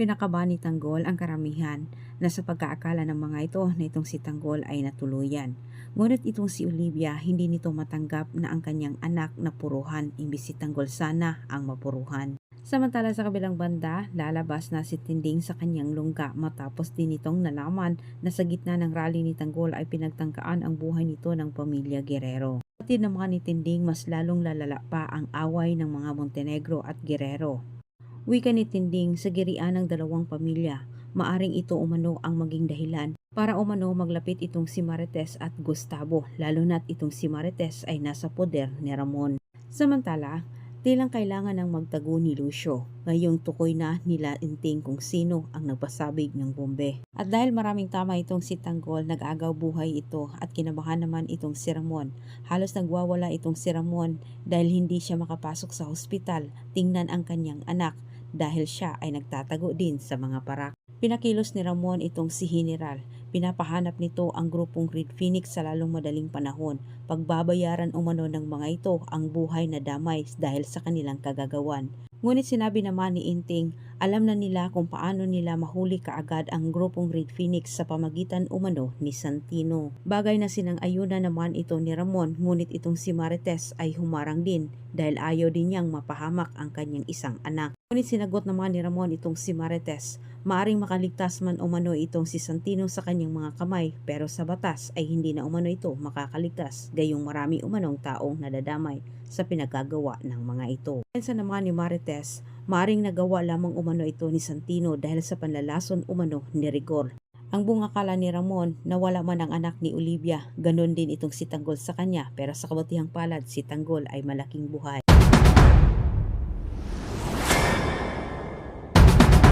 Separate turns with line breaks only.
Pinakaba Tanggol ang karamihan na sa pagkaakala ng mga ito na itong si Tanggol ay natuluyan. Ngunit itong si Olivia hindi nito matanggap na ang kanyang anak na puruhan imbis si Tanggol sana ang mapuruhan. Samantala sa kabilang banda, lalabas na si Tinding sa kanyang lungga matapos din itong nalaman na sa gitna ng rally ni Tanggol ay pinagtangkaan ang buhay nito ng pamilya Guerrero. Pati ng mga ni Tinding mas lalong lalala pa ang away ng mga Montenegro at Guerrero. Wika ni Tinding sa girian ng dalawang pamilya, maaring ito umano ang maging dahilan para umano maglapit itong si Marites at Gustavo lalo na't itong si Marites ay nasa poder ni Ramon. Samantala, tilang kailangan ng magtago ni Lucio. Ngayong tukoy na nila inting kung sino ang nagpasabig ng bombe. At dahil maraming tama itong si Tanggol, nag-agaw buhay ito at kinabahan naman itong si Ramon. Halos nagwawala itong si Ramon dahil hindi siya makapasok sa hospital. Tingnan ang kanyang anak dahil siya ay nagtatago din sa mga parak. Pinakilos ni Ramon itong si General. Pinapahanap nito ang grupong Red Phoenix sa lalong madaling panahon. Pagbabayaran umano ng mga ito ang buhay na damay dahil sa kanilang kagagawan. Ngunit sinabi naman ni Inting, alam na nila kung paano nila mahuli kaagad ang grupong Red Phoenix sa pamagitan umano ni Santino. Bagay na sinang ayuna naman ito ni Ramon, ngunit itong si Marites ay humarang din dahil ayaw din niyang mapahamak ang kanyang isang anak. Ngunit sinagot naman ni Ramon itong si Marites, maaring makaligtas man umano itong si Santino sa kanyang mga kamay pero sa batas ay hindi na umano ito makakaligtas gayong marami umanong taong nadadamay sa pinagagawa ng mga ito. Sa naman ni Marites, maaring nagawa lamang umano ito ni Santino dahil sa panlalason umano ni Rigor. Ang bungakala ni Ramon na wala man ang anak ni Olivia, ganon din itong si Tanggol sa kanya pero sa kabutihang palad si Tanggol ay malaking buhay.